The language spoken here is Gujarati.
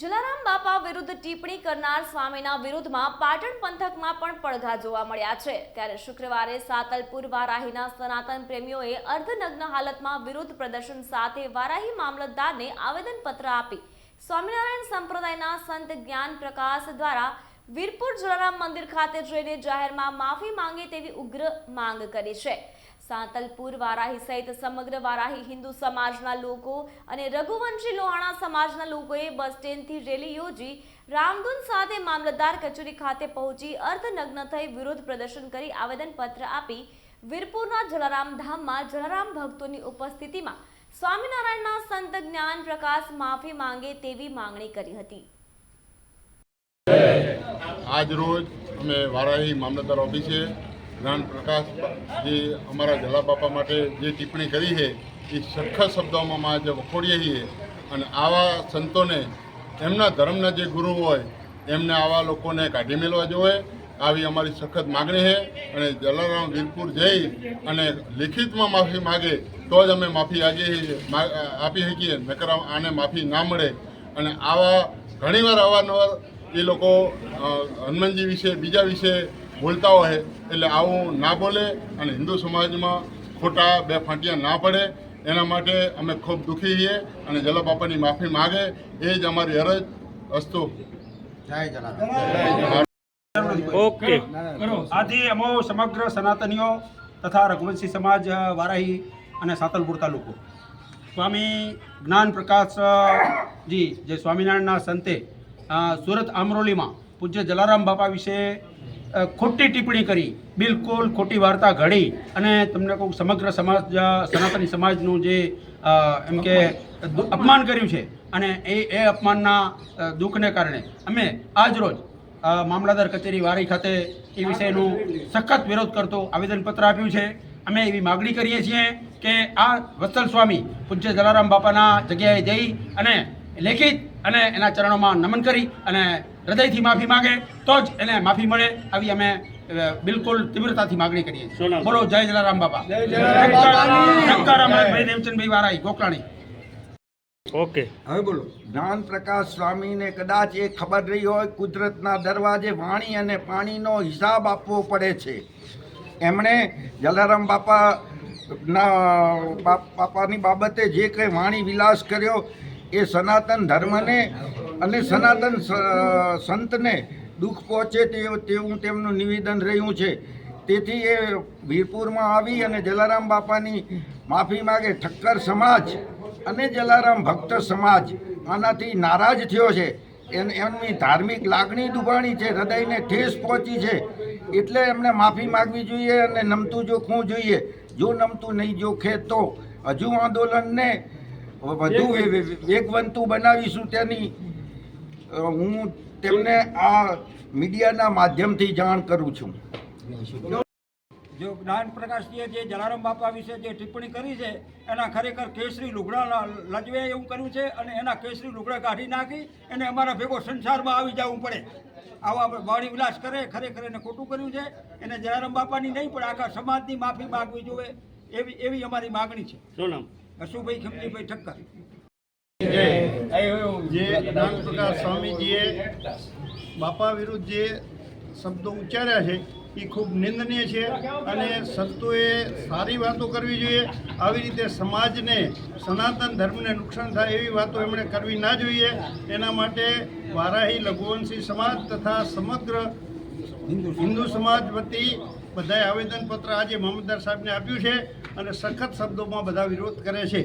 જલારામ બાપા વિરુદ્ધ ટિપ્પણી કરનાર સ્વામીના વિરુદ્ધમાં પાટણ પંથકમાં પણ પડઘા જોવા મળ્યા છે. ત્યારે શુક્રવારે સાતલપુર વારાહીના સનાતન પ્રેમીઓએ અર્ધનગ્ન હાલતમાં વિરોધ પ્રદર્શન સાથે વારાહી મામલતદારને આવેદનપત્ર આપી સ્વામિનારાયણ સંપ્રદાયના સંત જ્ઞાન પ્રકાશ દ્વારા વીરપુર જલારામ મંદિર ખાતે જઈને જાહેરમાં માફી માંગે તેવી ઉગ્ર માંગ કરી છે. સાંતલપુર, વારાહી સહિત સમગ્ર વારાહી હિન્દુ સમાજના લોકો અને રઘુવંશી લોહાણા સમાજના લોકોએ બસ સ્ટેન્ડથી રેલી યોજી રામધૂન સાથે મામલતદાર કચેરી ખાતે પહોંચી અર્ધનગ્ન થઈ વિરોધ પ્રદર્શન કરી આવેદનપત્ર આપી વીરપુરના જલારામ ધામમાં જલારામ ભક્તોની ઉપસ્થિતિમાં સ્વામિનારાયણના સંત જ્ઞાન પ્રકાશ માફી માંગે તેવી માંગણી કરી હતી. આજ રોજ અમે વારાહી મામલતદાર ઓફિસે જ્ઞાન પ્રકાશ જે અમારા જલા બાપા માટે જે ટિપ્પણી કરી છે, એ સખત શબ્દોમાં માં જે વખોડીએ છીએ. અને આવા સંતોને, એમના ધર્મના જે ગુરુ હોય, એમને આવા લોકોને કાઢી મેળવા જોઈએ. આવી અમારી સખત માગણી છે. અને જલારામ વીરપુર જઈ અને લિખિતમાં માફી માગે, તો જ અમે માફી આગી આપી શકીએ. નકર આને માફી ના મળે. અને આવા ઘણીવાર અવારનવાર એ લોકો હનુમાનજી વિશે, બીજા વિશે બોલતા હોય એટલે આવું ના બોલે અને હિન્દુ સમાજમાં ખોટા બે ફાંટિયા ના પડે. એના માટે અમે ખૂબ દુઃખી છીએ અને જલા બાપાની માફી માગે. એ જ અમારી અરજ. અસ્તુ. ઓકે. આથી અમો સમગ્ર સનાતનીઓ તથા રઘુવંશી સમાજ વારાહી અને સાતલપુર તાલુકો. સ્વામી જ્ઞાન પ્રકાશ જી જે સ્વામિનારાયણના સંતે સુરત આમરોલીમાં પૂજ્ય જલારામ બાપા વિશે ખોટી ટિપ્પણી કરી. બિલકુલ ખોટી વાર્તા ઘડી અને તમને કહું સમગ્ર સમાજ સનાતની સમાજનું જે એમ કે અપમાન કર્યું છે અને એ એ અપમાનના દુઃખને કારણે અમે આજ રોજ મામલાદાર કચેરી વારી ખાતે એ વિષયનું સખત વિરોધ કરતો આવેદનપત્ર આપ્યું છે. અમે એવી માગણી કરીએ છીએ કે આ વત્સલ સ્વામી પૂજ્ય જલારામ બાપાના જગ્યાએ જઈ અને લેખિત અને એના ચરણોમાં નમન કરી અને હૃદયથી માફી માગે તો જ એને માફી મળે આવી અમે બિલકુલ તીવ્રતાથી માગણી કરીએ છીએ. બોલો જય જલારામ બાપા. ભાઈ દેવચંદભાઈ વારાઈ ગોકલાણી ઓકે. હવે બોલો. જ્ઞાન પ્રકાશ સ્વામીને કદાચ એ ખબર રહી હોય કુદરતના દરવાજે વાણી અને પાણીનો હિસાબ આપવો પડે છે. એમણે જલારામ બાપા ના બાપ- બાપાની બાબતે જે કંઈ વાણી વિલાસ કર્યો એ સનાતન ધર્મને અને સનાતન સંતને દુઃખ પહોંચે તે તેવું તેમનું નિવેદન રહ્યું છે. તેથી એ વીરપુરમાં આવી અને જલારામ બાપાની માફી માગે ઠક્કર સમાજ અને જલારામ ભક્ત સમાજ આનાથી નારાજ થયો છે. એમની ધાર્મિક લાગણી દુભાણી છે હૃદયને ઠેસ પહોંચી છે. એટલે એમને માફી માગવી જોઈએ અને નમતું જોખવું જોઈએ. જો નમતું નહીં જોખે તો હજુ આંદોલનને વધુ વેગવંતું બનાવીશું તેની હું તેમને આ મીડિયાના માધ્યમથી જાણ કરું છું. જો જ્ઞાન પ્રકાશજીએ જે જલારામ બાપા વિશે જે ટિપ્પણી કરી છે એના ખરેખર કેસરી લુગડા લજવે એવું કર્યું છે અને એના કેસરી લુગડા કાઢી નાખી અને અમારા ભેગો સંસારમાં આવી જવું પડે. આવા વાણી વિલાસ કરે ખરેખર એને ખોટું કર્યું છે. એને જલારામ બાપાની નહીં પણ આખા સમાજની માફી માગવી જોઈએ એવી એવી અમારી માગણી છે. શું નામ? અશુભાઈ ખમજીભાઈ ઠક્કર. જે જ્ઞાન પ્રકાશ સ્વામીજીએ બાપા વિરુદ્ધ જે શબ્દો ઉચ્ચાર્યા છે એ ખૂબ નિંદનીય છે અને સંતોએ સારી વાતો કરવી જોઈએ. આવી રીતે સમાજને, સનાતન ધર્મને નુકસાન થાય એવી વાતો એમણે કરવી ના જોઈએ. એના માટે વારાહી લઘુવંશી સમાજ તથા સમગ્ર હિન્દુ સમાજ વતી બધાએ આવેદનપત્ર આજે મામલતદાર સાહેબને આપ્યું છે અને સખત શબ્દોમાં બધા વિરોધ કરે છે.